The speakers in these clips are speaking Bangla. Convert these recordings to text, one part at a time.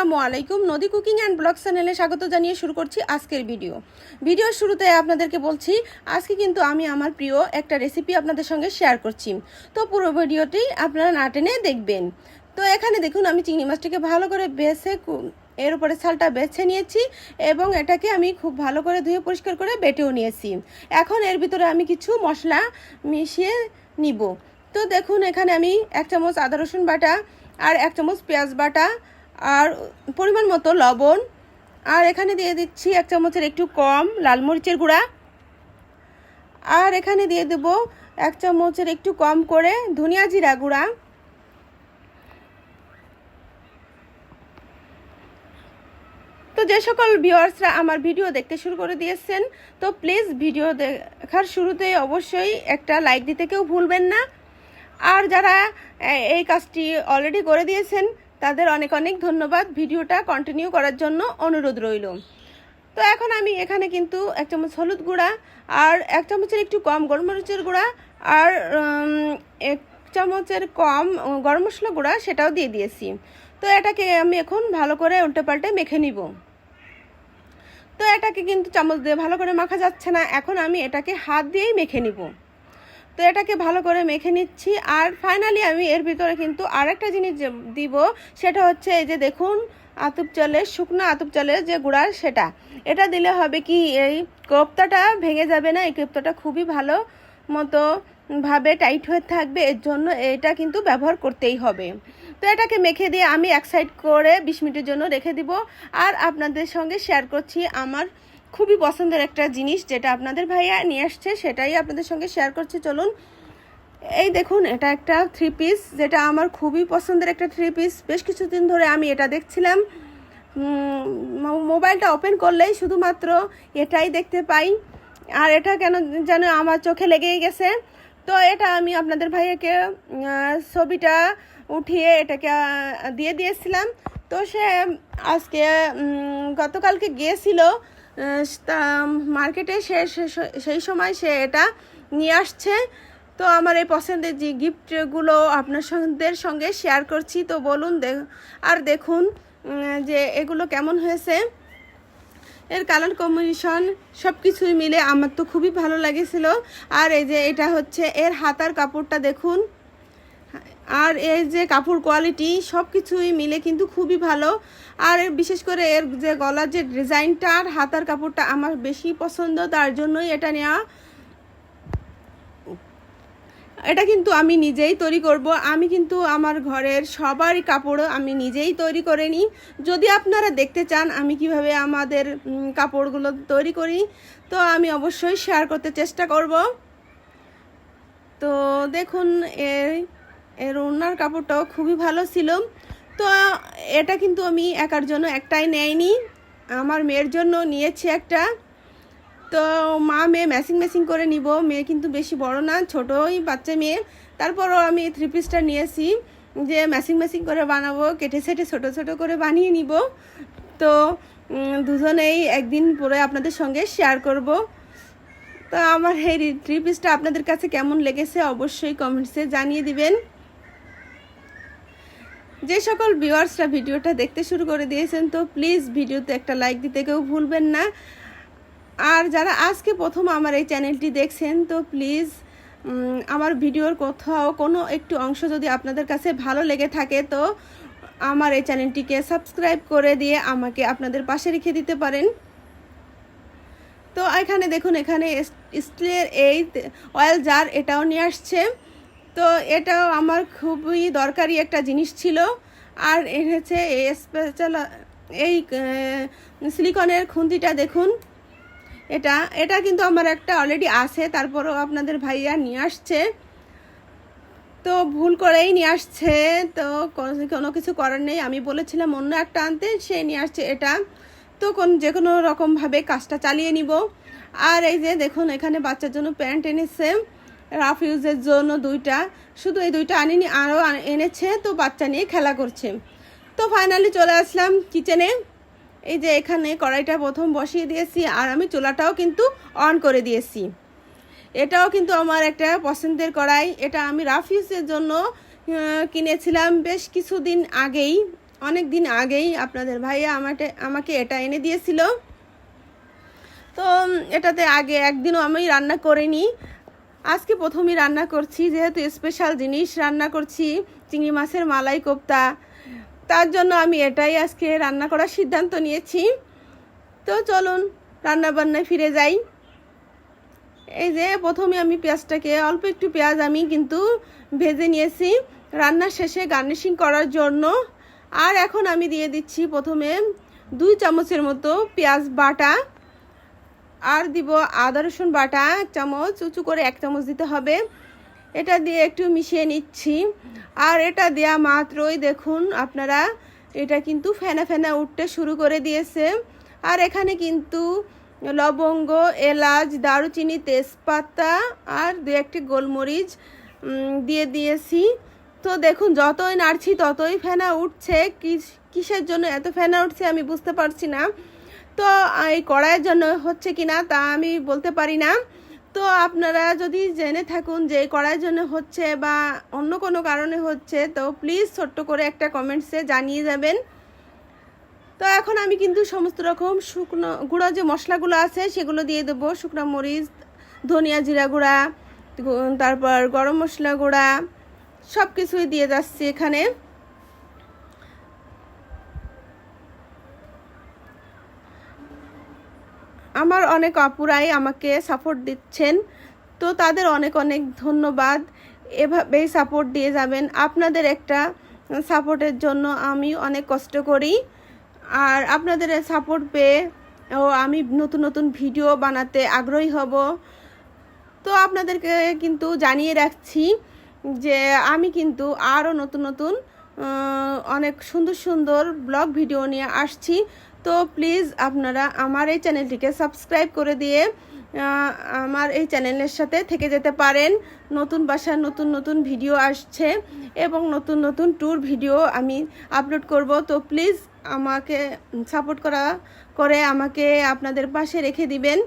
আসসালামু আলাইকুম। নদী কুকিং অ্যান্ড ব্লগ চ্যানেলে স্বাগত জানিয়ে শুরু করছি আজকের ভিডিও। ভিডিওর শুরুতে আপনাদেরকে বলছি, আজকে কিন্তু আমি আমার প্রিয় একটা রেসিপি আপনাদের সঙ্গে শেয়ার করছি। তো পুরো ভিডিওটি আপনারা না টেনে দেখবেন। তো এখানে দেখুন, আমি চিংড়ি মাছটাকে ভালো করে বেছে এর উপরে ছালটা বেছে নিয়েছি এবং এটাকে আমি খুব ভালো করে ধুয়ে পরিষ্কার করে বেটেও নিয়েছি। এখন এর ভিতরে আমি কিছু মশলা মিশিয়ে নিব। তো দেখুন, এখানে আমি এক চামচ আদা রসুন বাটা আর এক চামচ পেঁয়াজ বাটা আর পরিমাণ মতো লবণ। আর এখানে দিয়ে দিচ্ছি এক চামচের একটু কম লাল মরিচের গুঁড়া। আর এখানে দিয়ে দেব এক চামচের একটু কম করে ধনিয়া জিরা গুঁড়া। তো যে সকল ভিউয়ার্সরা আমার ভিডিও দেখতে শুরু করে দিয়েছেন, তো প্লিজ ভিডিও দেখার শুরুতে অবশ্যই একটা লাইক দিতে কেউ ভুলবেন না। আর যারা এই কাজটি অলরেডি করে দিয়েছেন তাদের অনেক অনেক ধন্যবাদ ভিডিওটা কন্টিনিউ করার জন্য অনুরোধ রইল। তো এখন আমি এখানে কিন্তু এক চামচ হলুদ গুঁড়া আর এক চামচের একটু কম গরম মরিচের গুঁড়া আর এক চামচের কম গরম মশলা গুঁড়া সেটাও দিয়ে দিয়েছি। তো এটাকে আমি এখন ভালো করে উল্টে পাল্টে মেখে নিব। তো এটাকে কিন্তু চামচ দিয়ে ভালো করে মাখা যাচ্ছে না। এখন আমি এটাকে হাত দিয়েই মেখে নিব। তো এটাকে ভালো করে মেখে নিচ্ছি। আর ফাইনালি আমি এর ভিতরে কিন্তু আরেকটা জিনিস দিব, সেটা হচ্ছে এই যে দেখুন, আতুপ চালের, শুকনো আতুপ চালের যে গুঁড়া, সেটা। এটা দিলে হবে কি, এই কোপ্তাটা ভেঙে যাবে না, এই কোপ্তাটা খুবই ভালো মতো ভাবে টাইট হয়ে থাকবে, এর জন্য এটা কিন্তু ব্যবহার করতেই হবে। তো এটাকে মেখে দিয়ে আমি এক সাইড করে বিশ মিনিটের জন্য রেখে দিব। আর আপনাদের সঙ্গে শেয়ার করছি আমার খুবই পছন্দের একটা জিনিস যেটা আপনাদের ভাইয়া নিয়ে আসছে, সেটাই আপনাদের সঙ্গে শেয়ার করছি। চলুন, এই দেখুন, এটা একটা থ্রি পিস যেটা আমার খুবই পছন্দের একটা থ্রি পিস বেশ কিছুদিন ধরে আমি এটা দেখছিলাম। মোবাইলটা ওপেন করলেই শুধুমাত্র এটাই দেখতে পাই। আর এটা কেন যেন আমার চোখে লেগেই গেছে। তো এটা আমি আপনাদের ভাইয়াকে ছবিটা উঠিয়ে এটাকে দিয়ে দিয়েছিলাম। তো সে আজকে গতকালকে গিয়েছিল। মার্কেটে সে সেই সময় সে এটা নিয়ে আসছে। তো আমার এই পছন্দের যে গিফটগুলো আপনার সঙ্গে সঙ্গে শেয়ার করছি, তো বলুন আর দেখুন যে এগুলো কেমন হয়েছে। এর কালার কম্বিনেশন সব কিছুই মিলে আমার তো খুবই ভালো লাগেছিল। আর এই যে এটা হচ্ছে এর হাতার কাপড়টা দেখুন। আর এর যে কাপড় কোয়ালিটি সব কিছুই মিলে কিন্তু খুবই ভালো। আর বিশেষ করে এর যে গলার যে ডিজাইনটা আর হাতার কাপড়টা আমার বেশি পছন্দ, তার জন্যই এটা নেওয়া। এটা কিন্তু আমি নিজেই তৈরি করব। আমি কিন্তু আমার ঘরের সবারই কাপড় আমি নিজেই তৈরি করে নিই। যদি আপনারা দেখতে চান আমি কীভাবে আমাদের কাপড়গুলো তৈরি করি, তো আমি অবশ্যই শেয়ার করতে চেষ্টা করব। তো দেখুন এর এর ওনার কাপড়টাও খুবই ভালো ছিল। তো এটা কিন্তু আমি একার জন্য একটাই নেয়নি আমার মেয়ের জন্য নিয়েছি একটা। তো মা মেয়ে ম্যাচিং ম্যাচিং করে নিব। মেয়ে কিন্তু বেশি বড় না, ছোটোই বাচ্চা মেয়ে। তারপরও আমি থ্রি পিসটা নিয়েছি। যে ম্যাচিং ম্যাচিং করে বানাবো, কেটে সেটে ছোটো ছোটো করে বানিয়ে নিব। তো দুজনেই একদিন পরে আপনাদের সঙ্গে শেয়ার করব। তো আমার এই থ্রি পিসটা আপনাদের কাছে কেমন লেগেছে অবশ্যই কমেন্টসে জানিয়ে দিবেন। যে সকল ভিউয়ার্সরা ভিডিওটা দেখতে শুরু করে দিয়েছেন, তো প্লিজ ভিডিওতে একটা লাইক দিতে কেউ ভুলবেন না। আর যারা আজকে প্রথম আমার এই চ্যানেলটি দেখছেন, তো প্লিজ আমার ভিডিওর কোথাও কোনো একটু অংশ যদি আপনাদের কাছে ভালো লেগে থাকে, তো আমার এই চ্যানেলটিকে সাবস্ক্রাইব করে দিয়ে আমাকে আপনাদের পাশে রেখে দিতে পারেন। তো এখানে দেখুন, এখানে স্টিলের এই অয়েল জার এটাও নিয়ে আসছে। তো এটাও আমার খুবই দরকারি একটা জিনিস ছিল। আর এই স্পেশাল এই সিলিকনের খুন্তিটা দেখুন। এটা এটা কিন্তু আমার একটা অলরেডি আছে, তারপরও আপনাদের ভাইয়া নিয়ে আসছে। তো ভুল করেই নিয়ে আসছে, তো কোনো কিছু করার নেই। আমি বলেছিলাম অন্য একটা আনতে, সে নিয়ে আসছে এটা। তো কোন, যে কোনো রকমভাবে কাজটা চালিয়ে নিব। আর এই যে দেখুন, এখানে বাচ্চার জন্য প্যান্ট এনেছে। রাফ ইউজের জন্য দুইটা। শুধু এই দুইটা আনিনি, আরও এনেছে, তো বাচ্চা নিয়ে খেলা করছে। তো ফাইনালি চলে আসলাম কিচেনে এই যে এখানে কড়াইটা প্রথম বসিয়ে দিয়েছি, আর আমি চুলাটাও কিন্তু অন করে দিয়েছি। এটাও কিন্তু আমার একটা পছন্দের কড়াই। এটা আমি রাফ ইউজের জন্য কিনেছিলাম বেশ কিছুদিন আগেই। অনেক দিন আগেই আপনাদের ভাইয়া আমাকে আমাকে এটা এনে দিয়েছিল। তো এটাতে আগে একদিনও আমি রান্না করিনি। আজকে প্রথমেই রান্না করছি, যেহেতু স্পেশাল জিনিস, রান্না করছি চিংড়ি মাছের মালাই কোপ্তা। তার জন্য আমি এটাই আজকে রান্না করার সিদ্ধান্ত নিয়েছি। তো চলুন রান্না বান্নায় ফিরে যাই। এই যে প্রথমে আমি পেঁয়াজটাকে, অল্প একটু পেঁয়াজ আমি কিন্তু ভেজে নিয়েছি। রান্নার শেষে গার্নিশিং করার জন্য। আর এখন আমি দিয়ে দিচ্ছি প্রথমে দুই চামচের মতো পেঁয়াজ বাটা। আর দিব আদা, রসুন বাটা, এক চামচ, উঁচু করে এক চামচ দিতে হবে। এটা দিয়ে একটু মিশিয়ে নিচ্ছি। আর এটা দেয়া মাত্রই দেখুন আপনারা, এটা কিন্তু ফেনা ফেনা উঠতে শুরু করে দিয়েছে। আর এখানে কিন্তু লবঙ্গ, এলাচ, দারুচিনি, তেজপাতা আর দু একটি গোলমরিচ দিয়ে দিয়েছি। তো দেখুন, যতই নাড়ছি ততই ফেনা উঠছে। কিস- কিসের জন্য এত ফেনা উঠছে আমি বুঝতে পারছি না। তো এই কড়াইয়ের জন্য হচ্ছে কি না তা আমি বলতে পারি না। তো আপনারা যদি জেনে থাকুন যে কড়াইয়ের জন্য হচ্ছে বা অন্য কোনো কারণে হচ্ছে, তো প্লিজ ছোট্ট করে একটা কমেন্টসে জানিয়ে যাবেন। তো এখন আমি কিন্তু সমস্ত রকম শুকনো, গুঁড়ো যে মশলাগুলো আছে সেগুলো দিয়ে দেবো। শুকনো মরিচ, ধনিয়া জিরা গুঁড়া তারপর গরম মশলা গুঁড়া সব কিছুই দিয়ে যাচ্ছি এখানে। আমার অনেক অপুরাই আমাকে সাপোর্ট দিচ্ছেন। তো তাদের অনেক অনেক ধন্যবাদ। এভাবেই সাপোর্ট দিয়ে যাবেন। আপনাদের একটা সাপোর্টের জন্য আমি অনেক কষ্ট করি। আর আপনাদের সাপোর্ট পেয়ে ও আমি নতুন নতুন ভিডিও বানাতে আগ্রহী হব। তো আপনাদেরকে কিন্তু জানিয়ে রাখছি যে আমি কিন্তু আরও নতুন নতুন অনেক সুন্দর সুন্দর ব্লগ ভিডিও নিয়ে আসছি। তো প্লিজ আপনারা আমার এই চ্যানেলটিকে সাবস্ক্রাইব করে দিয়ে আমার এই চ্যানেলের সাথে থেকে যেতে পারেন। নতুন বাসার নতুন নতুন ভিডিও আসছে এবং নতুন নতুন ট্যুর ভিডিও আমি আপলোড করব। তো প্লিজ আমাকে সাপোর্ট করা, করে আমাকে আপনাদের পাশে রেখে দিবেন।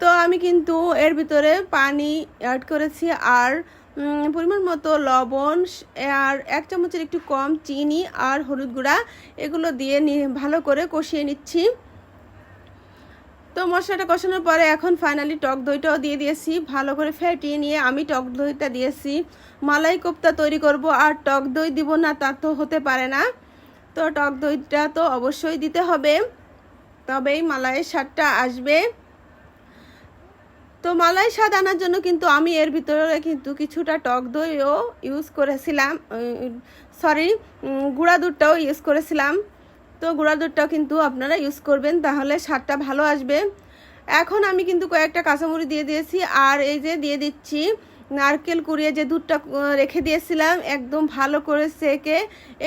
তো আমি কিন্তু এর ভিতরে পানি অ্যাড করেছি আর পরিমাণ মতো লবণ আর এক চামচের একটু কম চিনি আর হলুদ গুঁড়া, এগুলো দিয়ে ভালো করে কষিয়ে নিচ্ছি। তো মশলাটা কষানোর পরে এখন ফাইনালি টক দইটাও দিয়ে দিয়েছি। ভালো করে ফেটিয়ে নিয়ে আমি টক দইটা দিয়েছি। মালাই কোপ্তা তৈরি করব, আর টক দই দিব না, তা তো হতে পারে না। তো টক দইটা তো অবশ্যই দিতে হবে। তবেই মালাইয়ের স্বাদটা আসবে। তো মালাই স্বাদ আনার জন্য কিন্তু আমি এর ভিতরে কিন্তু কিছুটা টক দইও ইউজ করেছিলাম সরি গুঁড়া দুধটাও ইউজ করেছিলাম। তো গুঁড়া দুধটাও কিন্তু আপনারা ইউজ করবেন, তাহলে স্বাদটা ভালো আসবে। এখন আমি কিন্তু কয়েকটা কাঁচামুড়ি দিয়ে দিয়েছি, আর এই যে দিয়ে দিচ্ছি নারকেল কুড়িয়ে যে দুধটা রেখে দিয়েছিলাম, একদম ভালো করে সেকে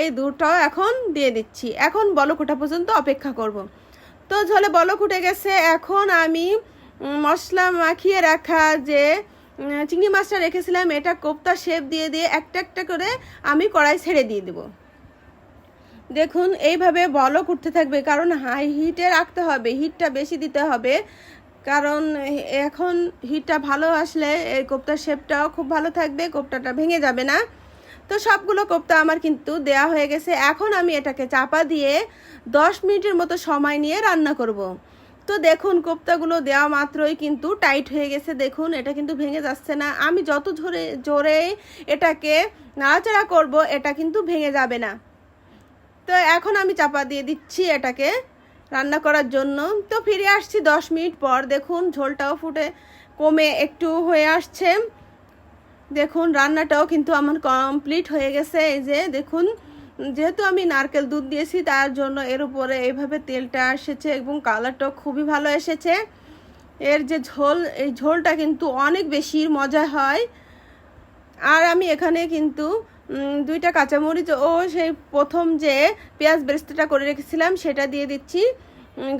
এই দুধটাও এখন দিয়ে দিচ্ছি। এখন বলক ওঠা পর্যন্ত অপেক্ষা করব। তো ঝোলে বলক উঠে গেছে, এখন আমি মশলা মাখিয়ে রাখা যে চিংড়ি মাছটা রেখেছিলাম, এটা কোপ্তা শেপ দিয়ে দিয়ে একটা একটা করে আমি কড়াই ছেড়ে দিয়ে দেবো। দেখুন, এইভাবে বলক উঠতে থাকবে, কারণ হাই হিটে রাখতে হবে হিটটা বেশি দিতে হবে। কারণ এখন হিটটা ভালো আসলে এই কোপ্তার শেপটাও খুব ভালো থাকবে, কোপ্তাটা ভেঙে যাবে না। তো সবগুলো কোপ্তা আমার কিন্তু দেয়া হয়ে গেছে। এখন আমি এটাকে চাপা দিয়ে দশ মিনিটের মতো সময় নিয়ে রান্না করব। তো দেখুন, কোপ্তাগুলো দেওয়া মাত্রই কিন্তু টাইট হয়ে গেছে। দেখুন, এটা কিন্তু ভেঙে যাচ্ছে না। আমি যত জোরে জোরে এটাকে নাড়াচাড়া করব, এটা কিন্তু ভেঙে যাবে না। তো এখন আমি চাপা দিয়ে দিচ্ছি এটাকে রান্না করার জন্য। তো ফিরে আসছি দশ মিনিট পর। দেখুন, ঝোলটাও ফুটে, কমে একটু হয়ে আসছে। দেখুন, রান্নাটাও কিন্তু আমার কমপ্লিট হয়ে গেছে। এই যে, দেখুন যেহেতু আমি নারকেল দুধ দিয়েছি, তার জন্য এর উপরে এইভাবে তেলটা এসেছে এবং কালারটাও খুবই ভালো এসেছে। এর যে ঝোল, এই ঝোলটা কিন্তু অনেক বেশি মজা হয়। আর আমি এখানে কিন্তু দুইটা কাঁচামরিচ ও সেই প্রথম যে পেঁয়াজ বেরেস্তাটা করে রেখেছিলাম, সেটা দিয়ে দিচ্ছি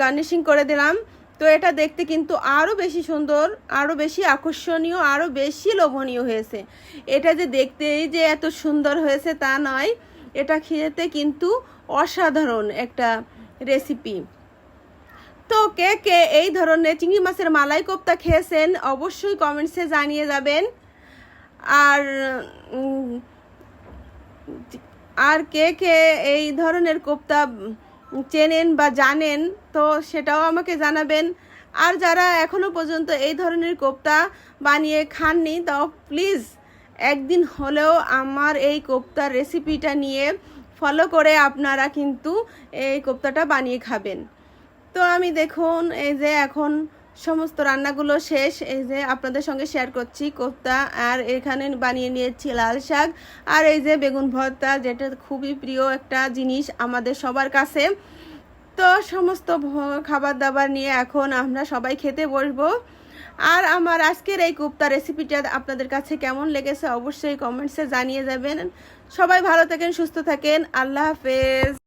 গার্নিশিং করে দিলাম। তো এটা দেখতে কিন্তু আরও বেশি সুন্দর আরও বেশি আকর্ষণীয় আরও বেশি লোভনীয় হয়েছে। এটা যে দেখতেই যে এত সুন্দর হয়েছে তা নয়। এটা খেতে কিন্তু অসাধারণ একটা রেসিপি তো কে কে এই ধরনের চিংড়ি মাছের মালাই কোপ্তা খেয়েছেন অবশ্যই কমেন্টসে জানিয়ে যাবেন। আর আর কে কে এই ধরনের কোপ্তা চেনেন বা জানেন তো সেটাও আমাকে জানাবেন। আর যারা এখনও পর্যন্ত এই ধরনের কোপ্তা বানিয়ে খাননি তাও প্লিজ একদিন হলেও আমার এই কোপ্তার রেসিপিটা নিয়ে ফলো করে আপনারা কিন্তু এই কোপ্তাটা বানিয়ে খাবেন। তো আমি দেখুন, এই যে এখন সমস্ত রান্নাগুলো শেষ, এই যে আপনাদের সঙ্গে শেয়ার করছি কোপ্তা, আর এখানে বানিয়ে নিয়েছি লাল শাক, আর এই যে বেগুন ভর্তা, যেটা খুবই প্রিয় একটা জিনিস আমাদের সবার কাছে। তো সমস্ত খাবার দাবার নিয়ে এখন আমরা সবাই খেতে বসবো। আর আমার আজকের এই কোপ্তা রেসিপিটা আপনাদের কাছে কেমন লেগেছে অবশ্যই কমেন্টসে জানিয়ে যাবেন সবাই ভালো থাকেন, সুস্থ থাকেন। আল্লাহ হাফেজ।